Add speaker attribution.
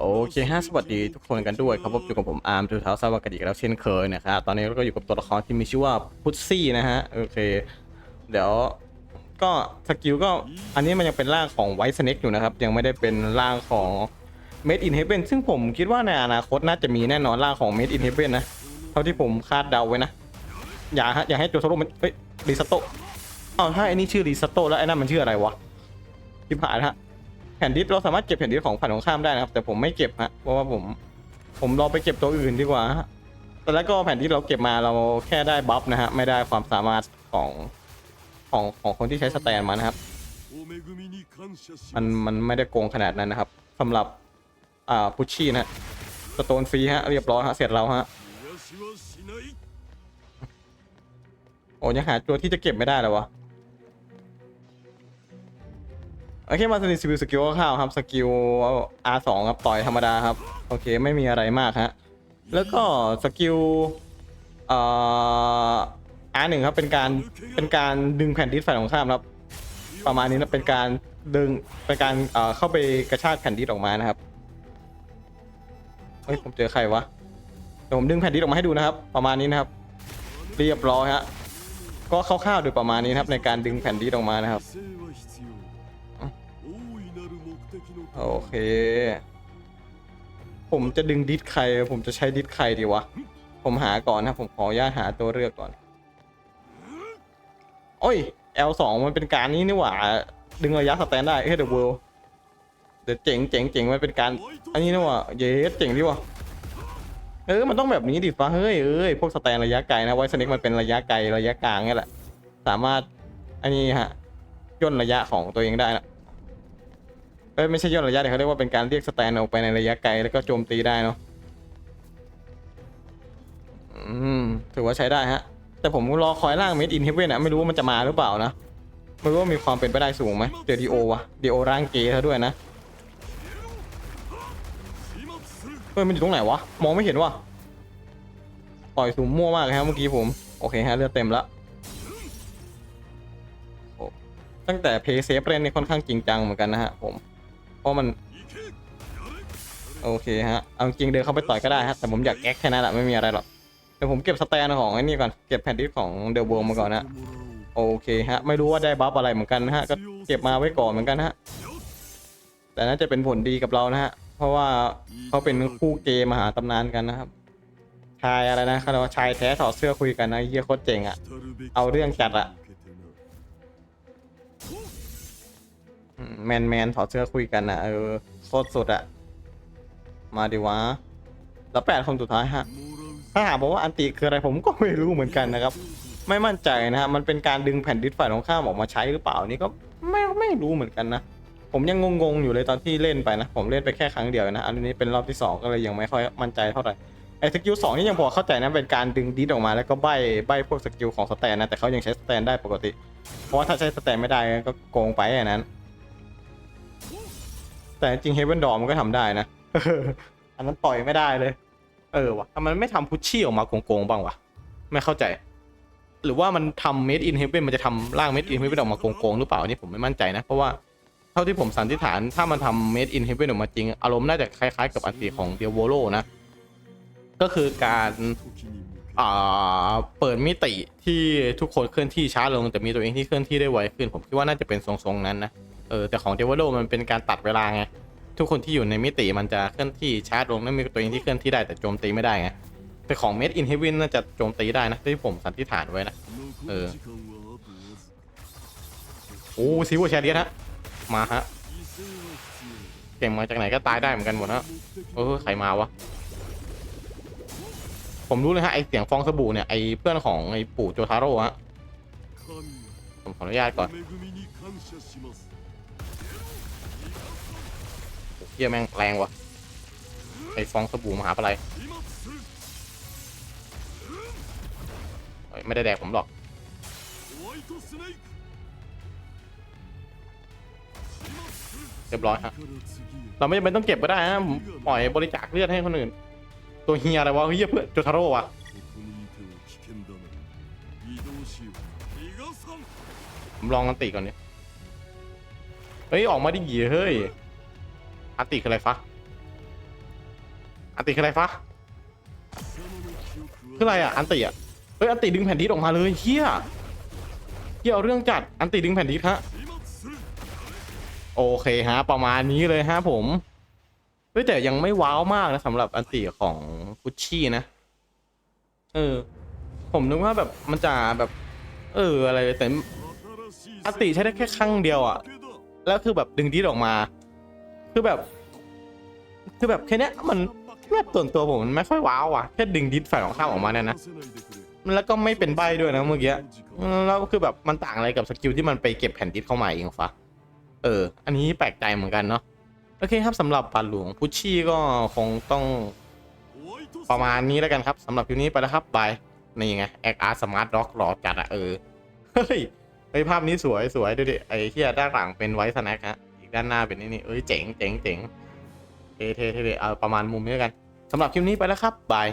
Speaker 1: โอเคฮะสวัสดีทุกคนกันด้วยครับผมอยู่กับผมอาร์มจูเท้าซาวากาดิแล้วเช่นเคยนะครับตอนนี้เราก็อยู่กับตัวละครที่มีชื่อว่าพุตซี่นะฮะโอเค เดี๋ยวก็สกิลก็อันนี้มันยังเป็นร่างของไวท์สเน็กอยู่นะครับ ยังไม่ได้เป็นร่างของ Made in Heaven ซึ่งผมคิดว่าในอนาคตน่าจะมีแน่นอนร่างของ Made in Heaven นะ เท่าที่ผมคาดเดาไว้นะ อย่าฮะอย่าให้โจโทโร่มันเฮ้ยรีสโตอ้าวถ้าไอ้นี่ชื่อรีสโตแล้วไอ้นั่นมันชื่ออะไรวะที่ผ่านฮะ แผ่นดิสเราสามารถเก็บแผ่นดิสของฝ่ายตรงข้ามได้นะครับ แต่ผมไม่เก็บฮะเพราะว่าผมผมรอไปเก็บตัวอื่นดีกว่าฮะแต่แล้วก็แผ่นดิสเราเก็บมาเราแค่ได้บัฟนะฮะไม่ได้ความสามารถของของของคนที่ใช้สแตนมานะครับมันมันไม่ได้โกงขนาดนั้นนะครับสำหรับอ่าพุชชี่นะฮะสโตนฟรีฮะเรียบร้อยฮะเสร็จแล้วฮะโอ้ยังหาตัวที่จะเก็บไม่ได้เลยวะ โอเคมาสนิทสกิลสกิลข้าวครับสกิล R2 ครับต่อยธรรมดาครับโอเคไม่มีอะไรมากฮะแล้วก็สกิลเอ่อ R1 ครับเป็นการเป็นการดึงแผ่นดิสฝ่ายตรงข้ามครับ ประมาณนี้นะเป็นการดึงเป็นการเอ่อเข้าไปกระชากแผ่นดิสออกมานะครับเฮ้ยผมเจอใครวะเดี๋ยวผมดึงแผ่นดิสออกมาให้ดูนะครับ ประมาณนี้นะครับเรียบร้อยฮะก็คร่าวๆโดยประมาณนี้นะครับในการดึงแผ่นดิสออกมานะครับ โอเค ผมจะดึงดิสใคร ผมจะใช้ดิสใครดีวะ ผมหาก่อนนะ ผมขออนุญาตหาตัวเลือกก่อน โอ้ย L2 มันเป็นการนี้นี่หว่า ดึงระยะสแตนได้เฮ้ยเดอะเวิลด์เดี๋ยวเจ๋งเจ๋งเจ๋งมันเป็นการ อันนี้นี่หว่า เยสเจ๋งดีว่ะเออ มันต้องแบบนี้ดิฟ้าเฮ้ยเอ้ย พวกสแตนระยะไกลนะ ไวสเน็กมันเป็นระยะไกล ระยะกลางนี่แหละ สามารถ อันนี้ฮะ ย่นระยะของตัวเองได้นะ เอ้ยไม่ใช่ย่นระยะเดี๋ยวเขาเรียกว่าเป็นการเรียกสแตนออกไปในระยะไกลแล้วก็โจมตีได้เนาะอืมถือว่าใช้ได้ฮะ แต่ผมรอคอยร่างเมดอินเฮเว่นอะไม่รู้ว่ามันจะมาหรือเปล่านะ ไม่รู้ว่ามีความเป็นไปได้สูงไหมเจอดีโอวะดีโอร่างเกย์เขาด้วยนะเฮ้ยมันอยู่ตรงไหนวะ มองไม่เห็นวะปล่อยสูงมั่วมากครับเมื่อกี้ผม โอเคฮะเลือดเต็มล้วโอ้ตั้งแต่เพย์เซฟเล่นนี่ค่อนข้างจริงจังเหมือนกันนะฮะผม เพราะมัน โอเคฮะ เอาจริงเดินเข้าไปต่อยก็ได้ฮะ แต่ผมอยากแก๊กแค่นั้นแหละไม่มีอะไรหรอก เดี๋ยวผมเก็บสแตนของไอ้นี่ก่อน เก็บแผ่นดิสของเดอะวิลมาก่อนนะ โอเคฮะ ไม่รู้ว่าได้บัฟอะไรเหมือนกันนะฮะ ก็เก็บมาไว้ก่อนเหมือนกันฮะ แต่น่าจะเป็นผลดีกับเรานะฮะ เพราะว่าเขาเป็นคู่เกย์มหาตำนานกันนะครับ ชายอะไรนะเขาเรียกว่าชายแท้ถอดเสื้อคุยกันนะเยี่ยโคตรเจ๋งอะเอาเรื่องจัดอะ แมนแมนถอดเสื้อคุยกันนะเออโคตรสุดอะมาดิวะแล้วแปดคนสุดท้ายฮะ ถ้าถามบอกว่าอันติคืออะไรผมก็ไม่รู้เหมือนกันนะครับ ไม่มั่นใจนะฮะมันเป็นการดึงแผ่นดิสฝ่ายตรงข้ามออกมาใช้หรือเปล่านี่ก็ไม่ไม่รู้เหมือนกันนะผมยังงงๆอยู่เลยตอนที่เล่นไปนะ ผมเล่นไปแค่ครั้งเดียวนะ อันนี้เป็นรอบที่สองก็เลยยังไม่ค่อยมั่นใจเท่าไหร่ไอ้สกิลสองนี่ยังพอเข้าใจนะเป็นการดึงดิสออกมาแล้วก็ใบใบพวกสกิลของสแตนนะแต่เขายังใช้สแตนได้ปกติ เพราะว่าถ้าใช้สแตนไม่ได้ก็โกงไปอันนั้น แต่จริงเฮเวนดอมันก็ทำได้นะ อันนั้นต่อยไม่ได้เลย เออวะทำไมไม่ทำพุชชี่ออกมาโกงๆบ้างวะ ไม่เข้าใจ หรือว่ามันทำเมดอินเฮเวนมันจะทำร่างเมดอินเฮเวนออกมาโกงๆหรือเปล่าอันนี่ผมไม่มั่นใจนะ เพราะว่าเท่าที่ผมสันนิษฐานถ้ามันทำเมดอินเฮเวนออกมาจริง อารมณ์น่าจะคล้ายๆกับอันติของเดียโวโลนะ ก็คือการ อ่าเปิดมิติที่ทุกคนเคลื่อนที่ช้าลงแต่มีตัวเองที่เคลื่อนที่ได้ไวขึ้น ผมคิดว่าน่าจะเป็นทรงๆนั้นนะ เออแต่ของเดวโลมันเป็นการตัดเวลาไง ทุกคนที่อยู่ในมิติมันจะเคลื่อนที่ช้าลงนั่นมีตัวเองที่เคลื่อนที่ได้แต่โจมตีไม่ได้ไง แต่ของ Made in Heaven น่าจะโจมตีได้นะที่ผมสันนิษฐานไว้นะ เออ โอ้ซิวแชเดียนะมาฮะเก่งมาจากไหนก็ตายได้เหมือนกันหมดนะเออใครมาวะ ผมรู้เลยฮะไอเสียงฟองสบู่เนี่ยไอเพื่อนของไอปู่โจทาโร่ฮะผมขออนุญาตก่อน เฮียแม่งแรงว่ะไอฟองสบู่มหาอะไรเอ้ยไม่ได้แดกผมหรอกเรียบร้อยฮะเราไม่จำเป็นต้องเก็บก็ได้นะผมปล่อยบริจาคเลือดให้คนอื่น ตัวเฮียอะไรวะเฮียเพื่อนโจทาโร่วะผมลองอันติก่อนเนี่ย เฮ้ย ออกมาดิเหี้ยเฮ้ย อันติคืออะไรฟะ อันติคืออะไรฟ้าคืออะไรอะ อันติอะ เฮ้ย อันติดึงแผ่นดิสออกมาเลยเฮียเฮียเอาเรื่องจัด อันติดึงแผ่นดิสฮะ โอเคฮะ ประมาณนี้เลยฮะผมเฮ้ยแต่ยังไม่ว้าวมากนะสำหรับอันติของกุชชี่นะ เออ ผมนึกว่าแบบมันจะแบบ เอออะไรแต่
Speaker 2: อันติใช้ได้แค่ครั้งเดียวอะ
Speaker 1: แล้วคือแบบดึงดิสออกมา คือแบบ คือแบบแค่เนี้ยมันแม่ส่วนตัวผมมันไม่ค่อยว้าวอะแค่ดึงดิสฝ่ายของข้ามออกมาเนี่ยนะแล้วก็ไม่เป็นใบด้วยนะเมื่อกี้แล้วคือแบบมันต่างอะไรกับสกิลที่มันไปเก็บแผ่นดิสเข้ามาเองฟะเออ อันนี้แปลกใจเหมือนกันเนาะโอเคครับสำหรับบาทหลวงพุชชี่ก็คงต้องประมาณนี้แล้วกันครับสำหรับคลิปนี้ไปแล้วครับบายนี่ไงแอคอาร์สมาร์ทด็อกหล่อจัดอะเออเฮ้ย ฮ้ยภาพนี้สวยสวยดูดิไอ้เฮียด้านหลังเป็นไวท์สแน็คฮะอีกด้านหน้าเป็นนี่นี่เอ้ยเจ๋งเจ๋งเจ๋งเทเทเทเอาประมาณมุมนี้กันสำหรับคลิปนี้ไปแล้วครับบาย